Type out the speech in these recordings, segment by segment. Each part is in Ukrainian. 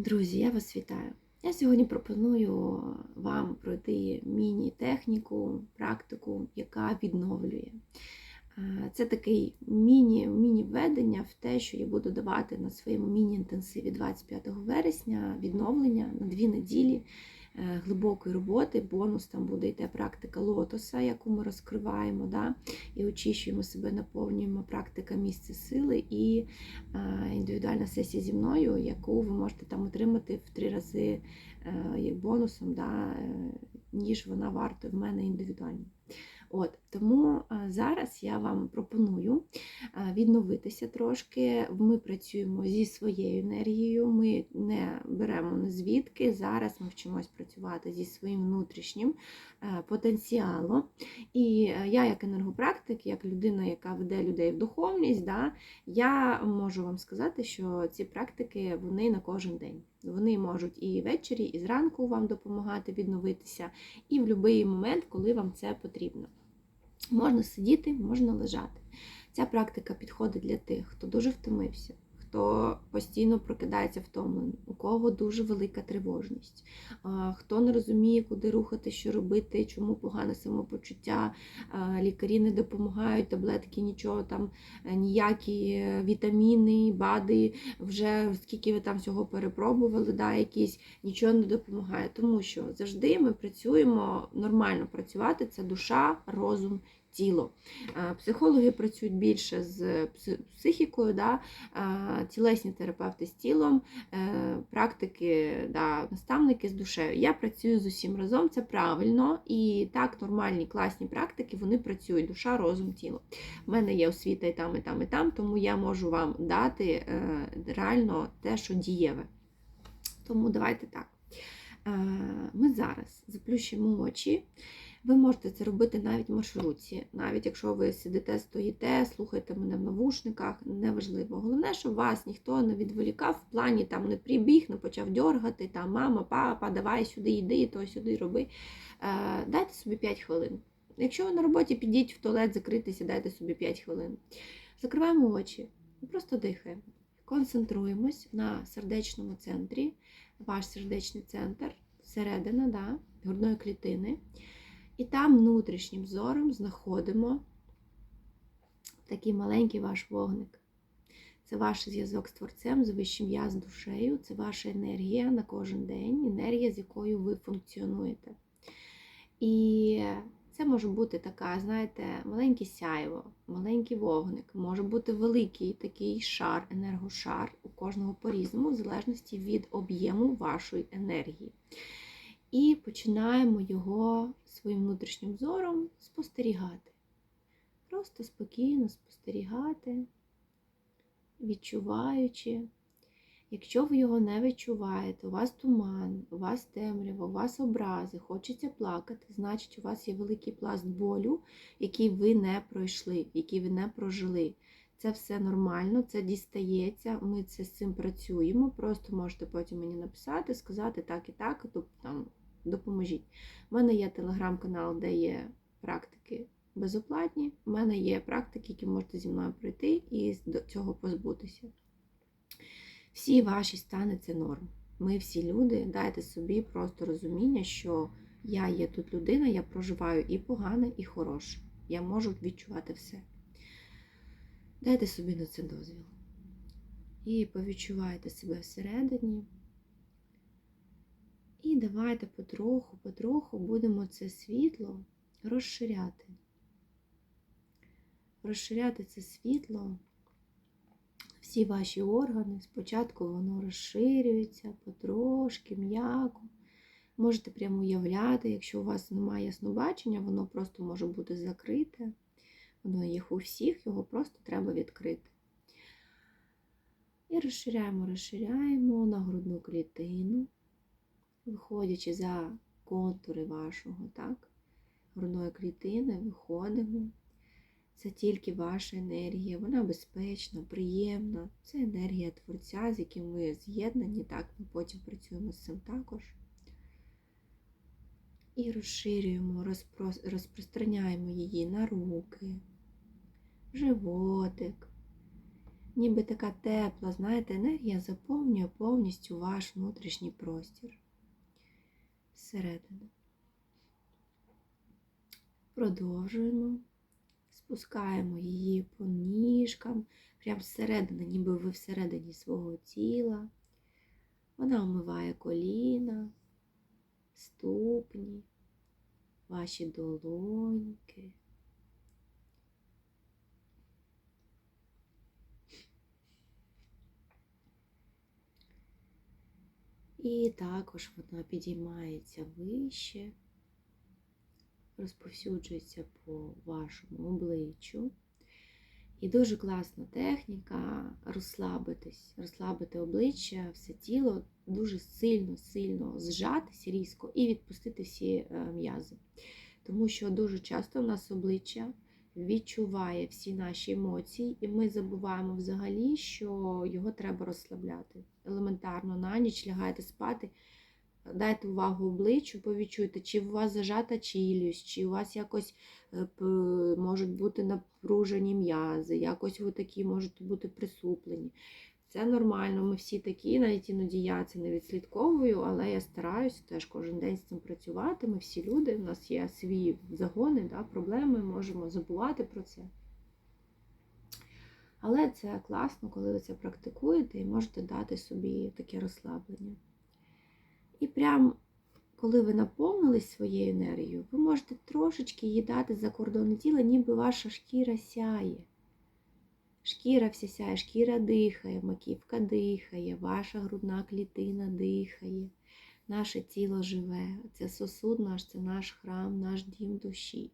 Друзі, я вас вітаю. Я сьогодні пропоную вам пройти міні-техніку, практику, яка відновлює. Це такий міні, міні-введення в те, що я буду давати на своєму міні-інтенсиві 25 вересня відновлення на дві неділі глибокої роботи. Бонус там буде йти практика лотоса, яку ми розкриваємо, да? і очищуємо себе, наповнюємо практика місця сили і е, індивідуальна сесія зі мною, яку ви можете там отримати в три рази е, як бонусом, да? е, ніж вона варта в мене індивідуально. От, Тому е, зараз я вам пропоную е, відновитися трошки. Ми працюємо зі своєю енергією, ми не беремо звідки. Зараз ми вчимось працювати зі своїм внутрішнім е, потенціалом. І я, як енергопрактик, як людина, яка веде людей в духовність, да, я можу вам сказати, що ці практики вони на кожен день. Вони можуть і ввечері, і зранку вам допомагати відновитися, і в будь-який момент, коли вам це потрібно. Можна сидіти, можна лежати. Ця практика підходить для тих, хто дуже втомився, хто постійно прокидається втомлений, у кого дуже велика тривожність, хто не розуміє, куди рухати, що робити, чому погане самопочуття, лікарі не допомагають, таблетки, нічого там, е, ніякі вітаміни, БАДи, вже скільки ви там всього перепробували, да, якісь, нічого не допомагає. Тому що завжди ми працюємо нормально працювати це душа, розум, тіло. Е, Психологи працюють більше з психікою, да, е, тілесні терапевти з тілом, е, практики, да, наставники з душею. Я працюю з усім разом, це правильно. І так, нормальні, класні практики, вони працюють, душа, розум, тіло. У мене є освіта і там, і там, і там, тому я можу вам дати реально те, що дієве. Тому давайте так. Е, Ми зараз заплющимо очі. Ви можете це робити навіть в маршрутці, навіть якщо ви сидите, стоїте, слухаєте мене в навушниках, неважливо. Головне, щоб вас ніхто не відволікав в плані там не прибіг, не почав дергати, там мама, папа, давай сюди йди, то сюди роби. Е, Дайте собі 5 хвилин. Якщо ви на роботі, підіть в туалет, закритися, дайте собі 5 хвилин. Закриваємо очі і просто дихаємо. Концентруємось на сердечному центрі, ваш сердечний центр, середина да, грудної клітини. І там внутрішнім зором знаходимо такий маленький ваш вогник. Це ваш зв'язок з творцем, з вищим я, з душею, це ваша енергія на кожен день, енергія, з якою ви функціонуєте. І це може бути така, знаєте, маленьке сяйво, маленький вогник, може бути великий такий шар, енергошар, у кожного по-різному, в залежності від об'єму вашої енергії. І починаємо його своїм внутрішнім зором спостерігати. Просто спокійно спостерігати, відчуваючи. Якщо ви його не відчуваєте, у вас туман, у вас темрява, у вас образи, хочеться плакати, значить у вас є великий пласт болю, який ви не пройшли, який ви не прожили. Це все нормально, це дістається, ми це з цим працюємо. Просто можете потім мені написати, сказати так і так, тобто там допоможіть. У мене є телеграм-канал, де є практики безоплатні. У мене є практики, які можете зі мною пройти і до цього позбутися. Всі ваші стани це норм. Ми всі люди, дайте собі просто розуміння, що я є тут людина, я проживаю і погане, і хороше. Я можу відчувати все. Дайте собі на це дозвіл. І повідчувайте себе всередині. І давайте потроху, потроху будемо це світло розширяти. Розширяти це світло, всі ваші органи. Спочатку воно розширюється потрошки, м'яко. Можете прямо уявляти, якщо у вас немає яснобачення, воно просто може бути закрите. Воно є у всіх, його просто треба відкрити. І розширяємо, розширяємо на грудну клітину, виходячи за контури вашого, так, грудної клітини, виходимо. Це тільки ваша енергія, вона безпечна, приємна. Це енергія Творця, з яким ви з'єднані, так, ми потім працюємо з цим також. І розширюємо, розпро- розпространяємо її на руки, животик, ніби така тепла, знаєте, енергія заповнює повністю ваш внутрішній простір. Зсередини. Продовжуємо. Спускаємо її по ніжкам, прямо зсередини, ніби ви всередині свого тіла. Вона омиває коліна, ступні, ваші долоньки. І також вона підіймається вище, розповсюджується по вашому обличчю. І дуже класна техніка розслабитись, розслабити обличчя, все тіло, дуже сильно-сильно зжатись різко і відпустити всі е, м'язи. Тому що дуже часто в нас обличчя відчуває всі наші емоції, і ми забуваємо взагалі, що його треба розслабляти. Елементарно на ніч лягаєте спати, дайте увагу обличчю, повідчуйте, чи у вас зажата челюсть, чи у вас якось е, можуть бути напружені м'язи, якось ви такі можуть бути присуплені. Це нормально, ми всі такі, навіть іноді я це не відслідковую, але я стараюся теж кожен день з цим працювати. Ми всі люди, у нас є свої загони, да, проблеми, можемо забувати про це. Але це класно, коли ви це практикуєте і можете дати собі таке розслаблення. І прям коли ви наповнились своєю енергією, ви можете трошечки її дати за кордони тіла, ніби ваша шкіра сяє. Шкіра вся сяє, шкіра дихає, маківка дихає, ваша грудна клітина дихає, наше тіло живе. Це сосуд наш, це наш храм, наш дім душі.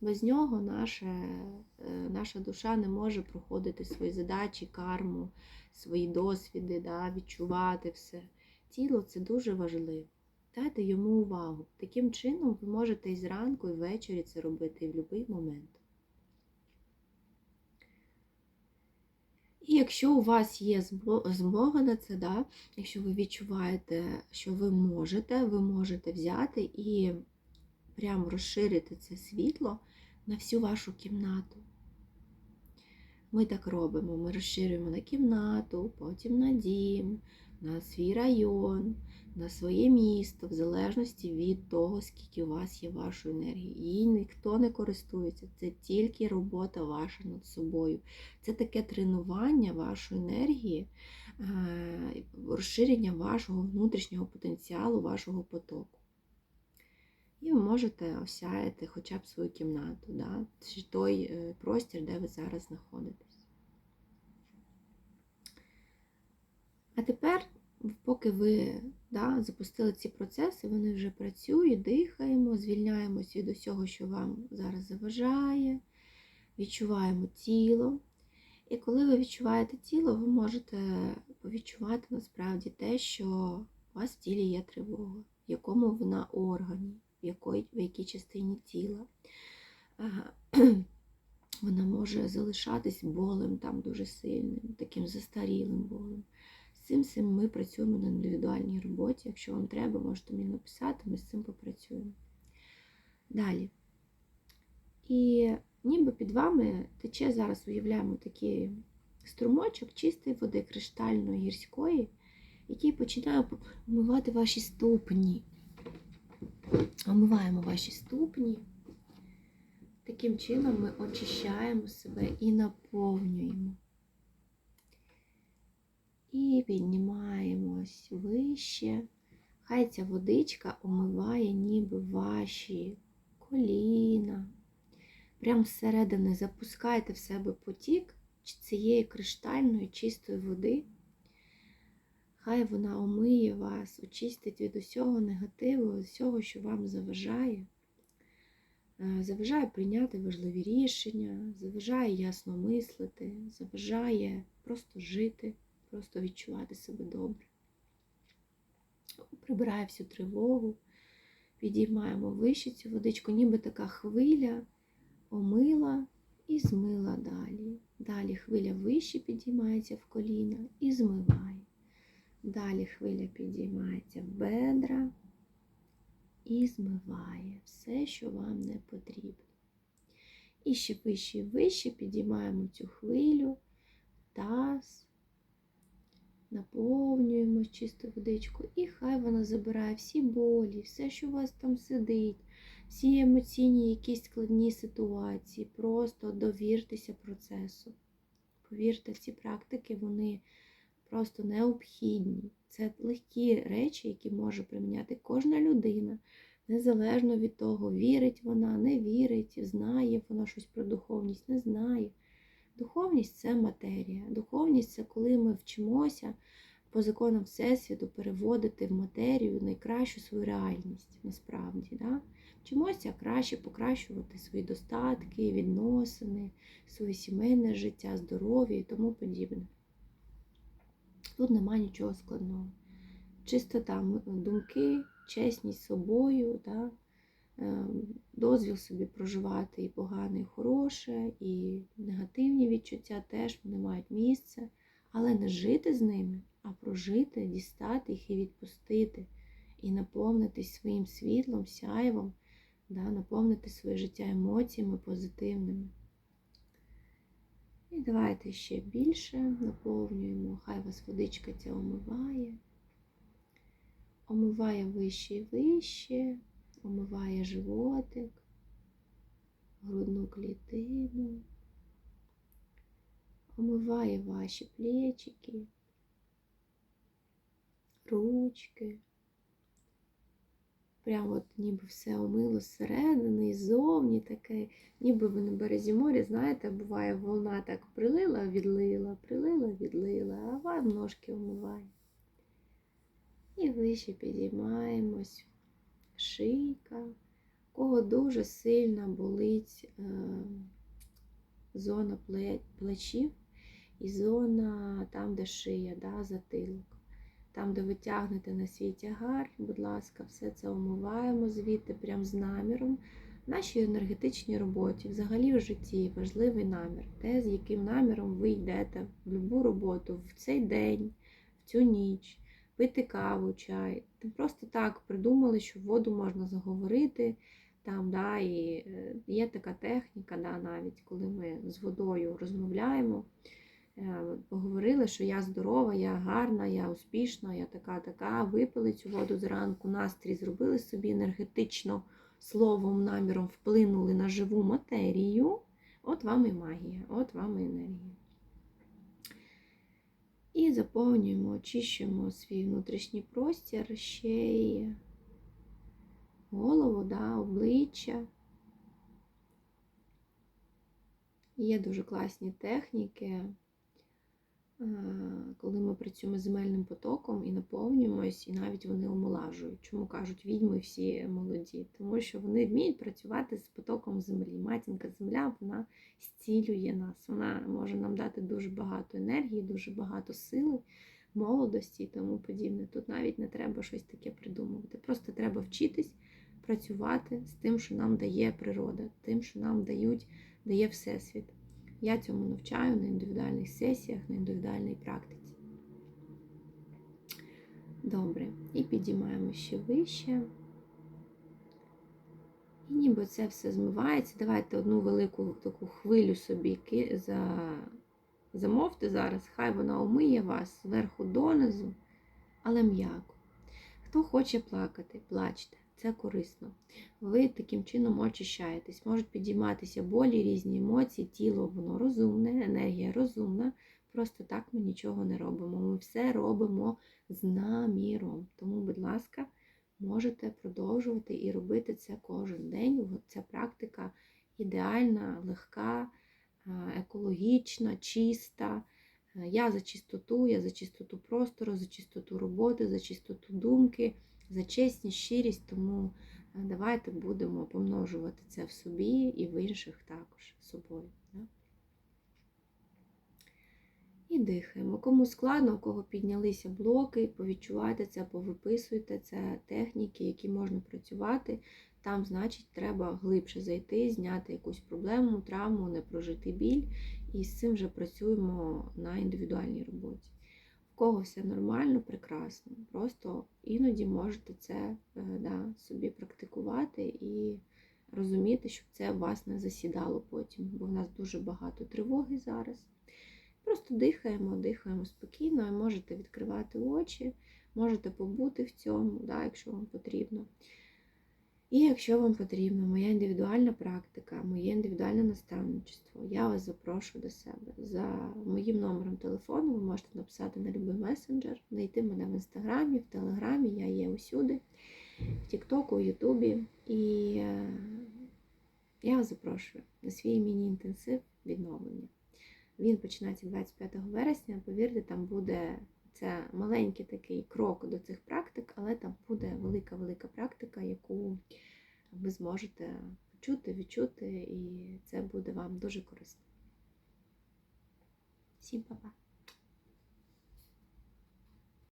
Без нього наша, е, наша душа не може проходити свої задачі, карму, свої досвіди, да, відчувати все. Тіло це дуже важливо. Дайте йому увагу. Таким чином ви можете і зранку, і ввечері це робити, і в будь-який момент. І якщо у вас є змога на це, да, якщо ви відчуваєте, що ви можете, ви можете взяти і прям розширити це світло на всю вашу кімнату. Ми так робимо. Ми розширюємо на кімнату, потім на дім, на свій район, на своє місто, в залежності від того, скільки у вас є вашої енергії. Її ніхто не користується, це тільки робота ваша над собою. Це таке тренування вашої енергії, е, розширення вашого внутрішнього потенціалу, вашого потоку. І ви можете осяяти хоча б свою кімнату, да? чи той е, простір, де ви зараз знаходитесь. А тепер, поки ви да, запустили ці процеси, вони вже працюють, дихаємо, звільняємось від усього, що вам зараз заважає, відчуваємо тіло. І коли ви відчуваєте тіло, ви можете відчувати насправді те, що у вас в тілі є тривога, в якому вона органі, в якій, в якій частині тіла. Вона може залишатись болем там дуже сильним, таким застарілим болем. Цим всім ми працюємо на індивідуальній роботі. Якщо вам треба, можете мені написати, ми з цим попрацюємо. Далі. І ніби під вами тече зараз, уявляємо, такий струмочок чистої води, криштальної, гірської, який починає омивати ваші ступні. Омиваємо ваші ступні. Таким чином ми очищаємо себе і наповнюємо. І піднімаємось вище. Хай ця водичка омиває ніби ваші коліна. Прямо зсередини запускайте в себе потік цієї криштальної чистої води. Хай вона омиє вас, очистить від усього негативу, від усього, що вам заважає. Е, Заважає прийняти важливі рішення, заважає ясно мислити, заважає просто жити, просто відчувати себе добре. Прибирає всю тривогу, підіймаємо вище цю водичку, ніби така хвиля омила і змила далі. Далі хвиля вище підіймається в коліна і змиває. Далі хвиля підіймається в бедра і змиває все, що вам не потрібно. І ще вище і вище підіймаємо цю хвилю, таз, наповнюємо чисту водичку, і хай вона забирає всі болі, все, що у вас там сидить, всі емоційні якісь складні ситуації. Просто довіртеся процесу. Повірте, ці практики, вони просто необхідні. Це легкі речі, які може приміняти кожна людина, незалежно від того, вірить вона, не вірить, знає вона щось про духовність, не знає. Духовність це матерія. Духовність це коли ми вчимося по законам Всесвіту переводити в матерію найкращу свою реальність насправді. Да? Вчимося краще покращувати свої достатки, відносини, своє сімейне життя, здоров'я і тому подібне. Тут нема нічого складного. Чистота думки, чесність з собою, да? Дозвіл собі проживати і погане, і хороше, і негативні відчуття теж вони мають місце, але не жити з ними, а прожити, дістати їх і відпустити, і наповнитись своїм світлом, сяйвом, да? наповнити своє життя емоціями позитивними. І давайте ще більше наповнюємо, хай вас водичка ця омиває, омиває вище і вище, омиває животик, грудну клітину, омиває ваші плечики, ручки. Прямо от ніби все омило зсередини і ззовні таке, ніби ви на березі моря, знаєте, буває, волна так прилила, відлила, прилила, відлила, а вам ножки омиває. І вище підіймаємось, шийка, кого дуже сильно болить е, зона плечів і зона там, де шия, да, затилок. Там, де ви тягнете на свій тягар, будь ласка, все це омиваємо звідти, прям з наміром. Нашій енергетичній роботі, взагалі в житті важливий намір. Те, з яким наміром ви йдете в будь-яку роботу в цей день, в цю ніч, пити каву, чай. Просто так придумали, що воду можна заговорити. Там, да, і Є така техніка, да, навіть коли ми з водою розмовляємо. Поговорили, що я здорова, я гарна, я успішна, я така, така. Випили цю воду зранку, настрій зробили собі енергетично словом, наміром вплинули на живу матерію. От вам і магія, от вам і енергія. І заповнюємо, очищуємо свій внутрішній простір, ще й голову, да, обличчя. Є дуже класні техніки коли ми працюємо з земельним потоком і наповнюємось, і навіть вони омолажують. Чому кажуть відьми всі молоді? Тому що вони вміють працювати з потоком землі. Матінка земля вона зцілює нас. Вона може нам дати дуже багато енергії, дуже багато сили, молодості і тому подібне. Тут навіть не треба щось таке придумувати. Просто треба вчитись працювати з тим, що нам дає природа, тим, що нам дають, дає Всесвіт. Я цьому навчаю на індивідуальних сесіях, на індивідуальній практиці. Добре, і підіймаємо ще вище. І ніби це все змивається. Давайте одну велику таку хвилю собі за... замовте зараз, хай вона омиє вас зверху донизу, але м'яко. Хто хоче плакати, плачте це корисно. Ви таким чином очищаєтесь. Можуть підійматися болі, різні емоції, тіло, воно розумне, енергія розумна. Просто так ми нічого не робимо. Ми все робимо з наміром. Тому, будь ласка, можете продовжувати і робити це кожен день. Ця практика ідеальна, легка, екологічна, чиста. Я за чистоту, я за чистоту простору, за чистоту роботи, за чистоту думки за чесність, щирість, тому е, давайте будемо помножувати це в собі і в інших також собою. І дихаємо. Кому складно, у кого піднялися блоки, повідчувайте це, повиписуйте це техніки, які можна працювати. Там, значить, треба глибше зайти, зняти якусь проблему, травму, непрожитий біль. І з цим вже працюємо на індивідуальній роботі В кого все нормально, прекрасно. Просто іноді можете це е, да, собі практикувати і розуміти, щоб це вас не засідало потім, бо в нас дуже багато тривоги зараз. Просто дихаємо, дихаємо спокійно, можете відкривати очі, можете побути в цьому, да, якщо вам потрібно. І якщо вам потрібна моя індивідуальна практика, моє індивідуальне наставничество, я вас запрошую до себе. За моїм номером телефону ви можете написати на будь-який месенджер, знайти мене в інстаграмі, в телеграмі, я є усюди, в Тіктоку, в Ютубі. І е, я вас запрошую на свій міні-інтенсив відновлення. Він починається 25 вересня. Повірте, там буде це маленький такий крок до цих практик, але там буде велика-велика практика, яку ви зможете почути, відчути, і це буде вам дуже корисно. Всім па-па!